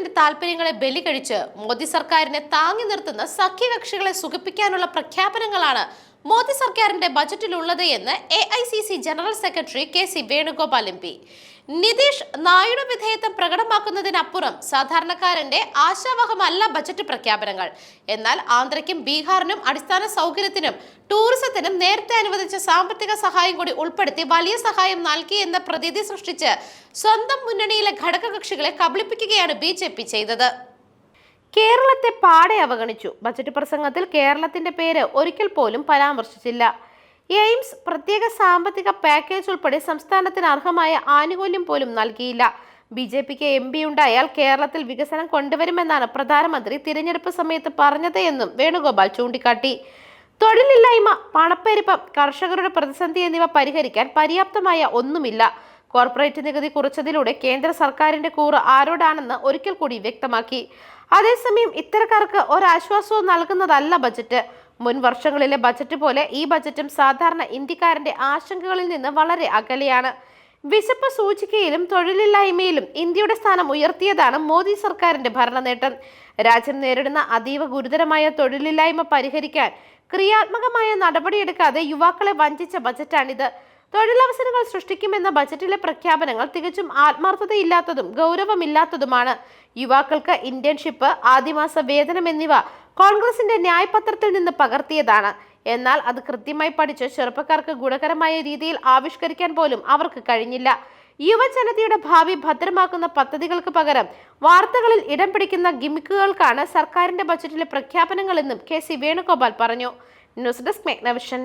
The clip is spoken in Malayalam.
ബജറ്റിന്റെ താല്പര്യങ്ങളെ ബലി കഴിച്ച് മോദി സർക്കാരിനെ താങ്ങി നിർത്തുന്ന സഖ്യകക്ഷികളെ സുഖിപ്പിക്കാനുള്ള പ്രഖ്യാപനങ്ങളാണ് മോദി സർക്കാരിന്റെ ബജറ്റിലുള്ളത് എന്ന് A I C C general secretary K C Venugopal M P. Nitish Naidu വിധേയത്വം പ്രകടമാക്കുന്നതിനപ്പുറം സാധാരണക്കാരന്റെ ആശാവഹമല്ല ബജറ്റ് പ്രഖ്യാപനങ്ങൾ. എന്നാൽ ആന്ധ്രയ്ക്കും ബീഹാറിനും അടിസ്ഥാന സൗകര്യത്തിനും ടൂറിസത്തിനും നേരത്തെ അനുവദിച്ച സാമ്പത്തിക സഹായം കൂടി ഉൾപ്പെടുത്തി വലിയ സഹായം നൽകി എന്ന പ്രതീതി സൃഷ്ടിച്ച് സ്വന്തം മുന്നണിയിലെ ഘടകകക്ഷികളെ കബളിപ്പിക്കുകയാണ് ബി ചെയ്തത്. കേരളത്തെ പാടെ അവഗണിച്ചു. ബജറ്റ് പ്രസംഗത്തിൽ കേരളത്തിന്റെ പേര് ഒരിക്കൽ പോലും പരാമർശിച്ചില്ല. എയിംസ് പ്രത്യേക സാമ്പത്തിക പാക്കേജ് ഉൾപ്പെടെ സംസ്ഥാനത്തിന് അർഹമായ ആനുകൂല്യം പോലും നൽകിയില്ല. ബി ജെ പിക്ക് എം പി ഉണ്ടായാൽ കേരളത്തിൽ വികസനം കൊണ്ടുവരുമെന്നാണ് പ്രധാനമന്ത്രി തിരഞ്ഞെടുപ്പ് സമയത്ത് പറഞ്ഞത് എന്നും വേണുഗോപാൽ ചൂണ്ടിക്കാട്ടി. തൊഴിലില്ലായ്മ പണപ്പെരുപ്പം കർഷകരുടെ പ്രതിസന്ധി എന്നിവ പരിഹരിക്കാൻ പര്യാപ്തമായ ഒന്നുമില്ല. കോർപ്പറേറ്റ് നികുതി കുറച്ചതിലൂടെ കേന്ദ്ര സർക്കാരിന്റെ കൂറ് ആരോടാണെന്ന് ഒരിക്കൽ കൂടി വ്യക്തമാക്കി. അതേസമയം ഇത്തരക്കാർക്ക് ഒരാശ്വാസവും നൽകുന്നതല്ല ബജറ്റ്. മുൻ വർഷങ്ങളിലെ ബജറ്റ് പോലെ ഈ ബജറ്റും സാധാരണ ഇന്ത്യക്കാരന്റെ ആശങ്കകളിൽ നിന്ന് വളരെ അകലെയാണ്. വിശപ്പ് സൂചികയിലും തൊഴിലില്ലായ്മയിലും ഇന്ത്യയുടെ സ്ഥാനം ഉയർത്തിയതാണ് മോദി സർക്കാരിന്റെ ഭരണ നേട്ടം രാജ്യം നേരിടുന്ന അതീവ ഗുരുതരമായ തൊഴിലില്ലായ്മ പരിഹരിക്കാൻ ക്രിയാത്മകമായ നടപടിയെടുക്കാതെ യുവാക്കളെ വഞ്ചിച്ച ബജറ്റാണിത്. തൊഴിലവസരങ്ങൾ സൃഷ്ടിക്കുമെന്ന ബജറ്റിലെ പ്രഖ്യാപനങ്ങൾ തികച്ചും ആത്മാർത്ഥതയില്ലാത്തതും ഗൗരവമില്ലാത്തതുമാണ്. യുവാക്കൾക്ക് ഇന്റേൺഷിപ്പ് ആദിമാസ വേതനം എന്നിവ കോൺഗ്രസിന്റെ ന്യായപത്രത്തിൽ നിന്ന് പകർത്തിയതാണ്. എന്നാൽ അത് കൃത്യമായി പഠിച്ച് ചെറുപ്പക്കാർക്ക് ഗുണകരമായ രീതിയിൽ ആവിഷ്കരിക്കാൻ പോലും അവർക്ക് കഴിഞ്ഞില്ല. യുവജനതയുടെ ഭാവി ഭദ്രമാക്കുന്ന പദ്ധതികൾക്ക് പകരം വാർത്തകളിൽ ഇടം പിടിക്കുന്ന ഗിമിക്കുകൾക്കാണ് സർക്കാരിന്റെ ബജറ്റിലെ പ്രഖ്യാപനങ്ങളെന്നും കെ സി വേണുഗോപാൽ പറഞ്ഞു. News desk മെഗ്നവിഷൻ